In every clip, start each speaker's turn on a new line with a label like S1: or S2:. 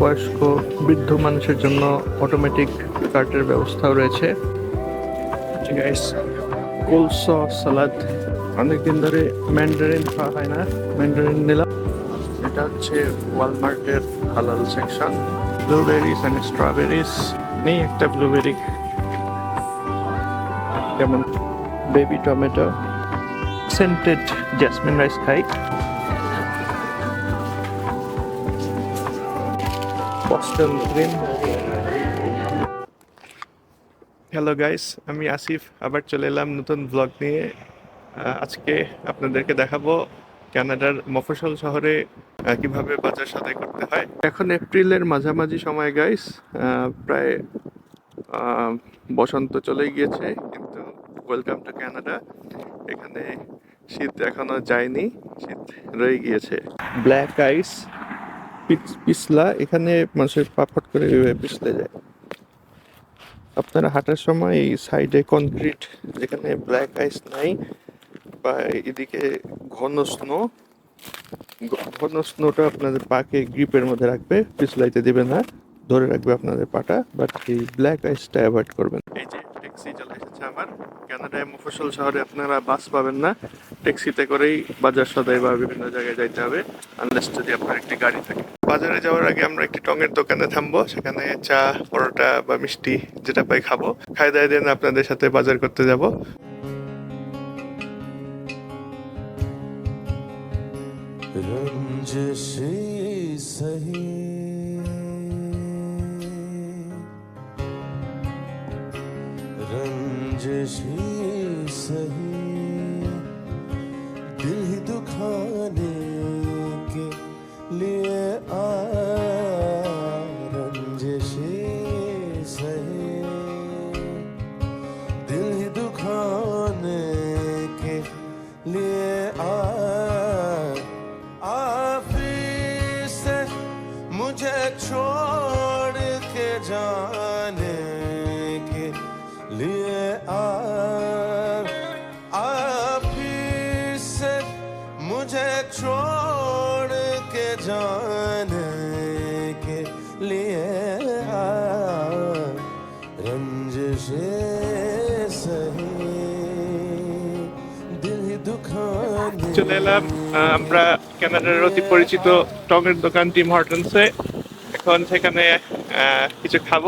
S1: বয়স্ক, বৃদ্ধ মানুষের জন্য অটোমেটিক কার্টের ব্যবস্থাও রয়েছে। কোলস সালাদ অনেকদিন ধরে ম্যান্ডারিন খাওয়া হয় না ম্যান্ডারিন নিলাম। এটা হচ্ছে ওয়ালমার্টের হালাল সেকশন ব্লুবেরিজ অ্যান্ড স্ট্রবেরিজ নেই একটা ব্লুবেরি যেমন baby tomato scented jasmine rice খাই। গ্রিন হ্যালো গাইস আমি আসিফ। আবার চলে এলাম নতুন ব্লগ নিয়ে। আজকে আপনাদেরকে দেখাবো কানাডার মফসল শহরে কীভাবে বাজার সদাই করতে হয়। এখন এপ্রিলের মাঝামাঝি সময় গাইস প্রায় বসন্ত চলে গিয়েছে কিন্তু ওয়েলকাম টু কানাডা এখানে শীত এখনও যায়নি শীত রয়ে গিয়েছে। ব্ল্যাক আইস পিছলা, এখানে মানুষের পাফট করে পিছলে যায়। আপনারা হাঁটার সময় এই সাইডে কনক্রিট যেখানে ব্ল্যাক আইস নাই বা এদিকে ঘন স্নো ঘন স্নোটা আপনাদের পাকে গ্রিপের মধ্যে রাখবে, পিছলাইতে দিবে না, ধরে রাখবে আপনাদের পাটা, বাট এই ব্ল্যাক আইসটা অ্যাভয়েড করবেন। এই যে ট্যাক্সি চলে এসেছে আমার, কানাডায় মফস্বল শহরে আপনারা বাস পাবেন না, ট্যাক্সিতে করেই বাজার সদাই বা বিভিন্ন জায়গায় যাইতে হবে আনলেস যদি আপনার একটি গাড়ি থাকে। বাজারে যাওয়ার আগে আমরা একটি টঙের দোকানে থামবো সেখানে চা পরোটা বা মিষ্টি যেটা পাই খাবো খাই দাই দেন আপনাদের সাথে বাজার করতে যাব
S2: रंजशी सही रंजशी सही मुझे छोड़ के जाने
S1: চলে এলাম আমরা কানাডার অতি পরিচিত টঙের দোকান টিম হর্টনসে এখন সেখানে কিছু খাব।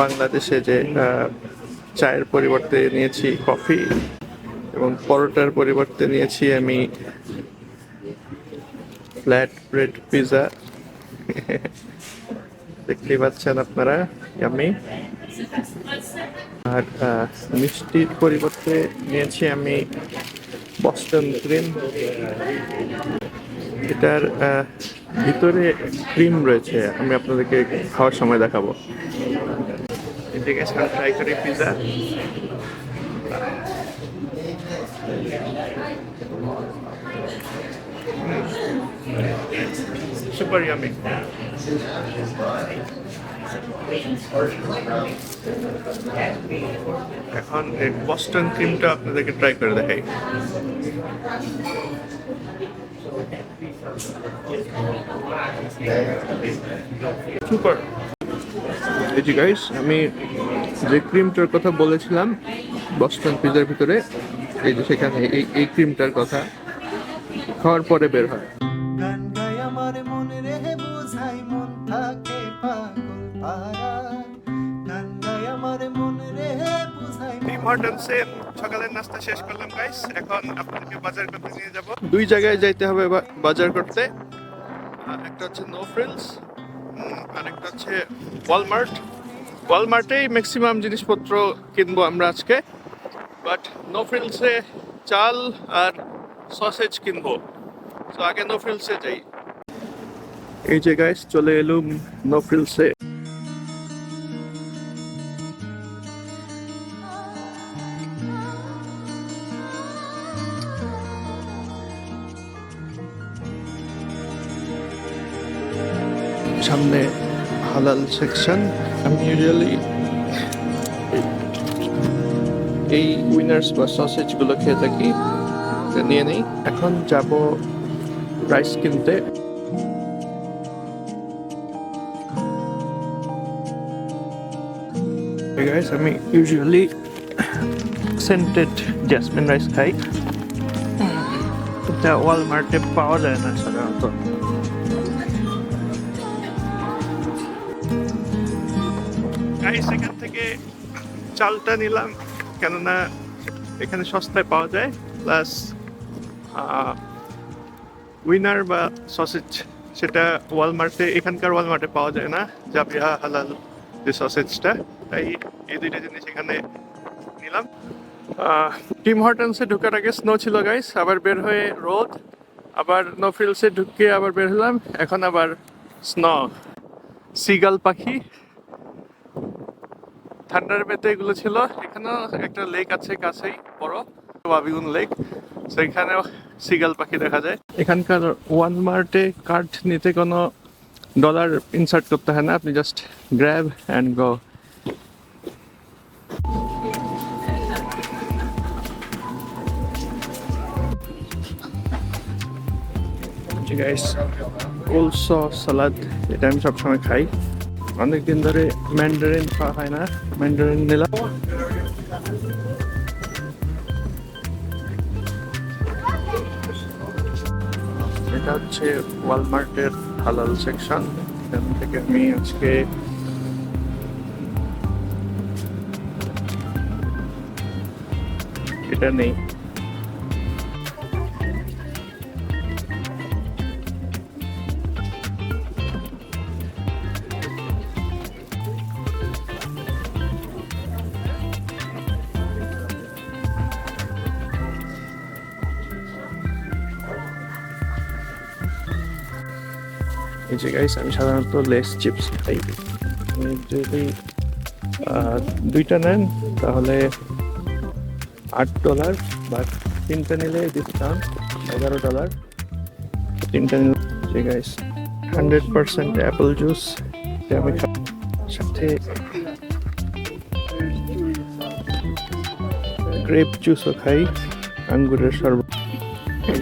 S1: বাংলাদেশে যে চায়ের পরিবর্তে নিয়েছি কফি এবং পরোটার পরিবর্তে নিয়েছি আমি ফ্ল্যাট ব্রেড পিৎজা দেখতেই পাচ্ছেন আপনারা আমি আর মিষ্টির পরিবর্তে নিয়েছি আমি বস্টন ক্রিম এটার ভিতরে ক্রিম রয়েছে, আমি আপনাদেরকে খাওয়ার সময় দেখাবো। এদিকে ট্রাই করি পিৎজা সুপার ইয়ামি এখন এই বস্টন ক্রিমটা আপনাদেরকে ট্রাই করে দেখাই। সুপার এই গাইস আমি যে ক্রিমটার কথা বলেছিলাম বস্টন পিজার ভিতরে, এই যে সেখানে, এই এই ক্রিমটার কথা, খাওয়ার পরে বের হয়। সকালের নাস্তা শেষ করলাম এখন যাব দুই জায়গায় যাইতে হবে বাজার করতে। একটা হচ্ছে নো ফ্রিলস আর একটা হচ্ছে ওয়ালমার্ট ওয়ালমার্টেই ম্যাক্সিমাম জিনিসপত্র কিনবো আমরা আজকে। বাট নো ফ্রিলসে চাল আর সসেজ কিনবো। তো আগে নো ফ্রিলসে যাই। এই যে গাইস চলে এলুম নো ফ্রিলসে সামনে হালাল সেকশন আমি ইউজুয়ালি এই উইনার্স বা সসেজগুলো খেয়ে থাকি, নিয়ে নেই। এখন যাব রাইস কিনতে। Hey guys, আমি ইউজুয়ালি সেন্টেড জ্যাসমিন রাইস খাই এটা ওয়ালমার্টে পাওয়া যায় না সাধারণত গাইস এখান থেকে চালটা নিলাম কেননা এখানে সস্তায় পাওয়া যায়। প্লাস উইনার বা সসেজ সেটা ওয়ালমার্টে এখানকার ওয়ালমার্টে পাওয়া যায় না। জাবিয়া হালাল। যে সসেজটা তাই এই দুইটা জিনিস এখানে নিলাম। টিম হর্টনসে ঢোকার আগে স্নো ছিল গাইস আবার বের হয়ে রোদ, আবার নো ফিল্ডসে ঢুকে আবার বের হলাম, এখন আবার স্নো সিগাল পাখি। ঠান্ডার বেতে এগুলো ছিল। এখানেও একটা লেক আছে কাছেই, বড় বাবিগুন লেক সেখানেও সিগাল পাখি দেখা যায়। এখানকার ওয়ান মার্টে কার্ড নিতে কোনো ডলার ইনসার্ট করতে হয় না, আপনি just grab and go guys also salad এটা আমি সবসময় খাই। অনেকদিন ধরে ম্যান্ডারিন খাওয়া হয় না ম্যান্ডারিন নিলাম। এটা হচ্ছে ওয়ালমার্টের হালাল সেকশন এখান থেকে আমি আজকে এটা নেই। যে গাইস আমি সাধারণত লেস চিপস খাই। যদি দুইটা নেন, তাহলে আট ডলার বা তিনটা নিলে ডিসকাউন্ট এগারো ডলার তিনটা নিলে guys hundred percent apple juice আমি সাথে গ্রেপ জুসও খাই, আঙ্গুরের শরবত।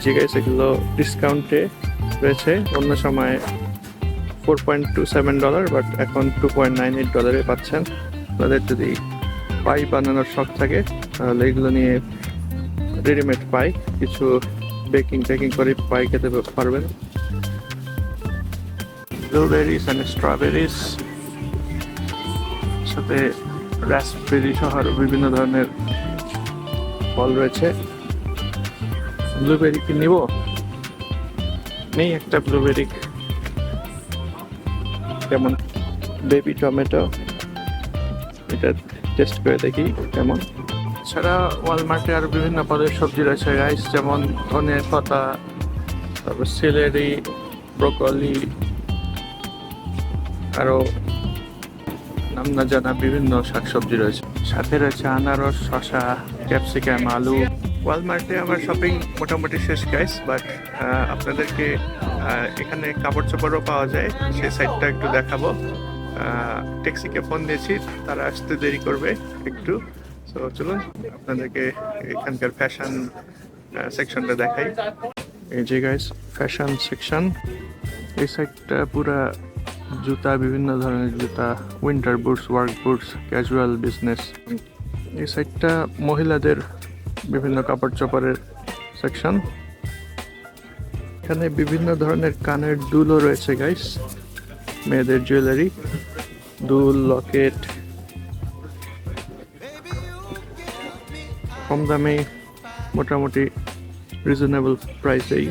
S1: যে গাইস এগুলো ডিসকাউন্টে রয়েছে। অন্য সময় four point two seven dollar but এখন টু পয়েন্ট নাইন এইট ডলারে পাচ্ছেন। আপনাদের যদি পাই বানানোর শখ থাকে, তাহলে এগুলো নিয়ে রেডিমেড পাই। কিছু বেকিং টেকিং করে পাই খেতে পারবেন। ব্লুবেরিজ অ্যান্ড স্ট্রবেরিজ সাথে রাসবেরি সহ বিভিন্ন ধরনের ফল রয়েছে। ব্লুবেরি কি নিব? নেই একটা ব্লুবেরি কেমন বেবি টমেটো এটা টেস্ট করে দেখি কেমন। ছাড়া ওয়ালমার্টে আরও বিভিন্ন পদের সবজি রয়েছে রাইস যেমন ধনের পাতা, তারপর সিলেরি ব্রোকলি আরও নাম না জানা বিভিন্ন শাকসবজি রয়েছে। সাথে রয়েছে আনারস শশা ক্যাপসিকাম আলু। ওয়ালমার্টে আমার শপিং মোটামুটি শেষ গাইস বাট আপনাদেরকে আহ, এখানে কাপড় চোপড়ও পাওয়া যায়। সেই সাইডটা একটু দেখাবো। ট্যাক্সিকে ফোন দিয়েছি তারা আসতে দেরি করবে একটু। সো চলুন আপনাদেরকে এখানকার ফ্যাশন সেকশনটা দেখাই। এই যে গাইস ফ্যাশন সেকশন এই সাইডটা পুরা জুতা বিভিন্ন ধরনের জুতা winter boots work boots casual business এই সাইডটা মহিলাদের বিভিন্ন কাপড় চোপড়ের সেকশন এখানে বিভিন্ন ধরনের কানের দুলও রয়েছে গাইস মেয়েদের জুয়েলারি দুল লকেট কম দামে, মোটামুটি রিজনেবল প্রাইসেই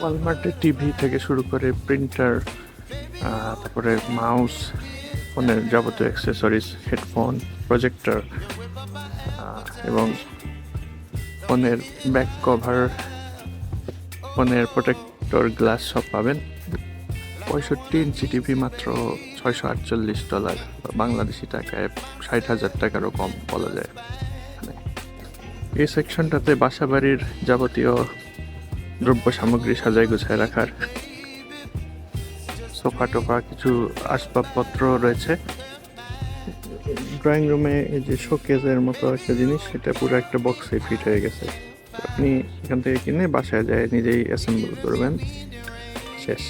S1: ওয়ালমার্টে টিভি থেকে শুরু করে প্রিন্টার তারপরে মাউস ফোনের যাবতীয় অ্যাক্সেসরিজ হেডফোন প্রজেক্টর এবং ফোনের ব্যাক কভার ফোনের প্রোটেক্টর গ্লাস সব পাবেন। পঁয়ষট্টি ইঞ্চি টিভি মাত্র ছয়শো আটচল্লিশ ডলার বাংলাদেশি টাকায় ষাট হাজার টাকারও কম বলা যায়। এই সেকশনটাতে বাসাবাড়ির যাবতীয় দ্রব্য সামগ্রী সাজায় গুছায় রাখার। সোফা টোফা কিছু আসবাবপত্র রয়েছে। ড্রয়িং রুমে এই যে শোকেজের মতো একটা জিনিস সেটা পুরো একটা বক্সে ফিট হয়ে গেছে। আপনি এখান থেকে কিনে বাসায় যায় নিজেই অ্যাসেম্বল করবেন। শেষ।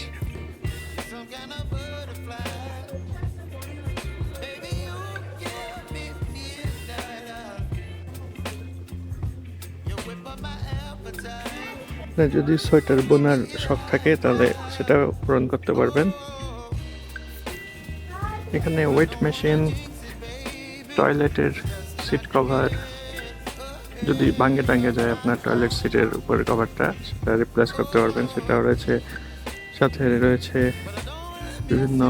S1: যদি সোয়েটার বোনার শখ থাকে, তাহলে সেটা পূরণ করতে পারবেন। এখানে ওয়েট মেশিন টয়লেটের সিট কভার যদি ভাঙ্গে টাঙ্গে যায় আপনার টয়লেট সিটের উপরের কভারটা সেটা রিপ্লেস করতে পারবেন। সেটাও রয়েছে। সাথে রয়েছে বিভিন্ন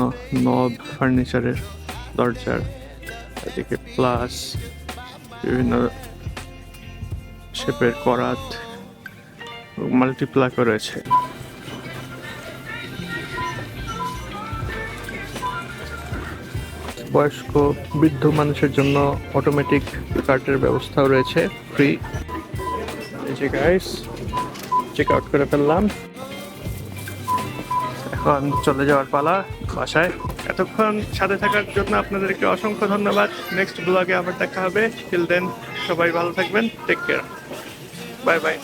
S1: নব ফার্নিচারের দরজার এদিকে প্লাস বিভিন্ন শেপের করাত মাল্টিপ্লাকও রয়েছে। বয়স্ক বৃদ্ধ মানুষের জন্য অটোমেটিক কার্ডের ব্যবস্থাও রয়েছে ফ্রি এই গাইস চেক আউট করে ফেললাম। এখন চলে যাওয়ার পালা বাসায়। এতক্ষণ সাথে থাকার জন্য আপনাদেরকে অসংখ্য ধন্যবাদ। নেক্সট ব্লগে আবার দেখা হবে। টিল দেন সবাই ভালো থাকবেন। Take care bye bye